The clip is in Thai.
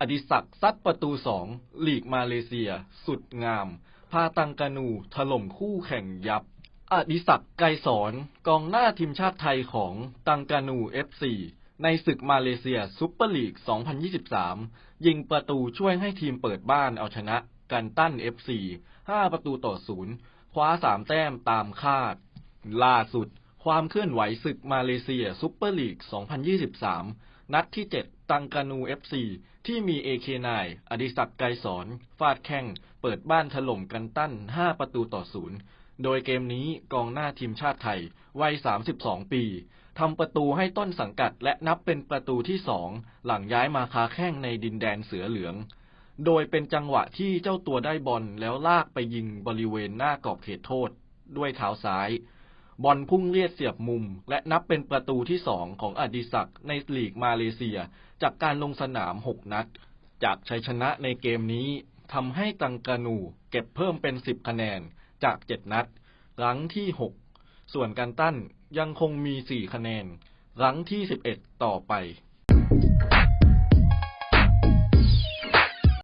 อดิศักดิ์ซัดประตูสองลีกมาเลเซีย สุดงาม พาตังกานูถล่มคู่แข่งยับ อดิศักดิ์ไกรสอนกองหน้าทีมชาติไทยของตังกานู FC ในศึกมาเลเซียซุปเปอร์ลีก 2023 ยิงประตูช่วยให้ทีมเปิดบ้านเอาชนะกันตัน FC 5ประตูต่อศูนย์คว้า 3 แต้มตามคาด ล่าสุด ความเคลื่อนไหวศึกมาเลเซียซุปเปอร์ลีก 2023 นัดที่ 7 ตังกานู FC ที่มี AK9 อดิศักดิ์ไกรสอน ฟาดแข้ง เปิดบ้านถล่มกันตั้น 5 ประตูต่อศูนย์โดยเกมนี้กองหน้าทีมชาติไทย วัย 32 ปีทำประตูให้ต้นสังกัดและนับเป็นประตูที่สองหลังย้ายมาคาแข้งในดินแดนเสือเหลือง โดยเป็นจังหวะที่เจ้าตัวได้บอลแล้วลากไปยิงบริเวณหน้ากรอบเขตโทษ ด้วยเท้าซ้าย บอลพุ่งเลียดเสียบมุม และนับเป็นประตูที่สองของอดิศักในลีกมาเลเซีย จากการลงสนาม 6 นัด จากชัยชนะในเกมนี้ทำให้ตังกานูเก็บเพิ่มเป็น 10 คะแนนจาก 7 นัด รั้งที่ 6 ส่วนการตั้นยังคงมี 4 คะแนน รั้งที่ 11 ต่อไป